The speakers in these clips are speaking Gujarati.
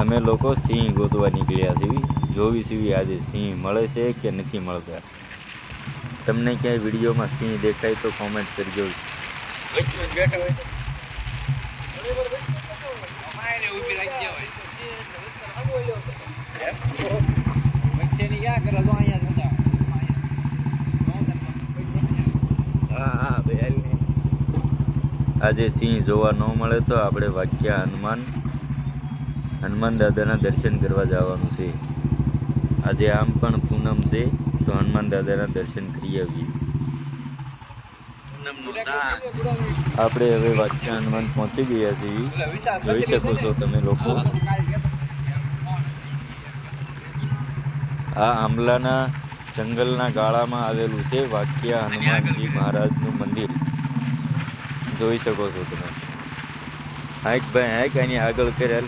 અમે લોકો સિંહ ગોતવા નીકળ્યા છીએ. જોવી સીવી આજે સિંહ મળે છે કે નથી મળતા. તમને ક્યાંય વિડીયોમાં સિંહ દેખાય તો કોમેન્ટ કરજો. બેઠા આજે સિંહ જોવા ન મળે તો આપણે વાક્યા હનુમાન હનુમાન દાદાના દર્શન કરવા જવાનું છે. આજે આમ પણ પૂનમ છે તો હનુમાન દાદાના દર્શન કરી આવીએ. આપણે હવે વાક્યા હનુમાન પહોંચી ગયા છીએ. જોઈ શકો છો તમે લોકો. આ આંબલાના જંગલના ગાળામાં આવેલું છે વાક્યા હનુમાનજી મહારાજનું મંદિર. જોઈ શકો છો તમે. હાઈક ભાઈ હાઈક એની આગળ કરેલ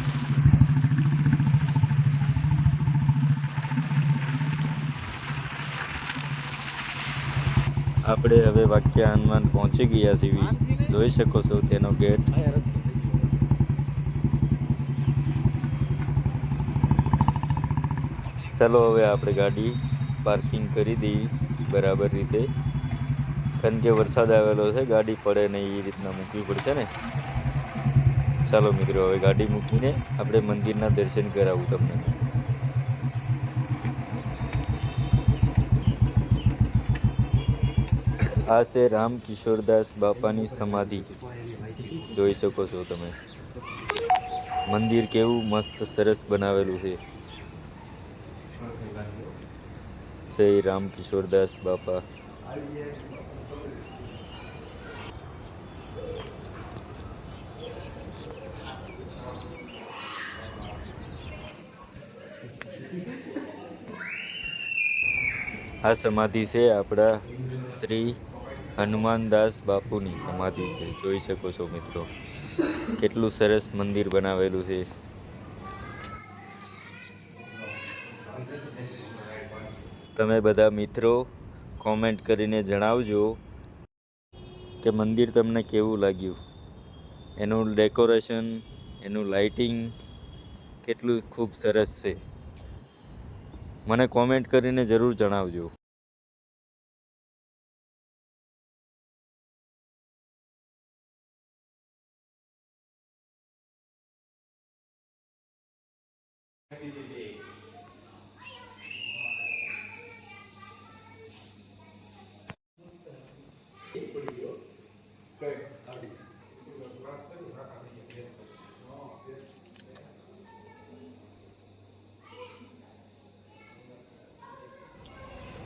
આપણે હવે વાક્ય હનુમાન પહોંચી ગયા છીએ. જોઈ શકો છો તેનો ગેટ. ચાલો હવે આપણે ગાડી પાર્કિંગ કરી દઈએ. બરાબર રીતે. કારણ કે વરસાદ આવેલો છે, ગાડી પડે નહીં એ રીતના મૂકવી પડશે ને? ચાલો મિત્રો, હવે ગાડી મૂકીને આપણે મંદિરના દર્શન કરાવું તમને. આ છે રામ કિશોરદાસ બાપાની સમાધિ. જોઈ શકો છો તમે. મંદિર કેવું મસ્ત સરસ બનાવેલું છે. જય રામ કિશોરદાસ બાપા. આ સમાધિ છે આપણા શ્રી હનુમાનદાસ બાપુની સમાધિ છે. જોઈ શકો છો મિત્રો, કેટલું સરસ મંદિર બનાવેલું છે. તમે બધા મિત્રો કોમેન્ટ કરીને જણાવજો કે મંદિર તમને કેવું લાગ્યું? એનું ડેકોરેશન એનું લાઇટિંગ કેટલું ખૂબ સરસ છે. મને કોમેન્ટ કરીને જરૂર જણાવજો.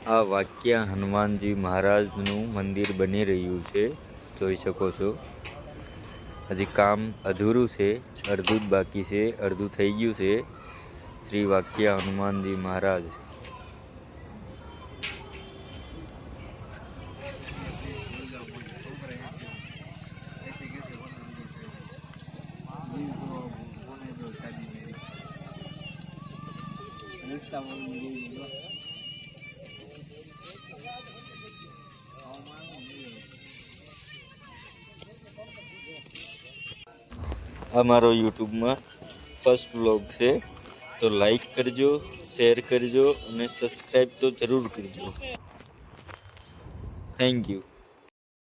આ વાક્ય હનુમાનજી મહારાજનું મંદિર બની રહ્યું છે. જોઈ શકો છો. હજી કામ અધૂરું છે. અડધું જ બાકી છે. અડધું થઈ ગયું છે. શ્રી વાક્ય હનુમાનજી મહારાજ. આ મારો યુટ્યુબમાં ફર્સ્ટ વ્લોગ છે. તો લાઈક કરજો શેર કરજો અને સબસ્ક્રાઈબ તો જરૂર કરજો. Thank you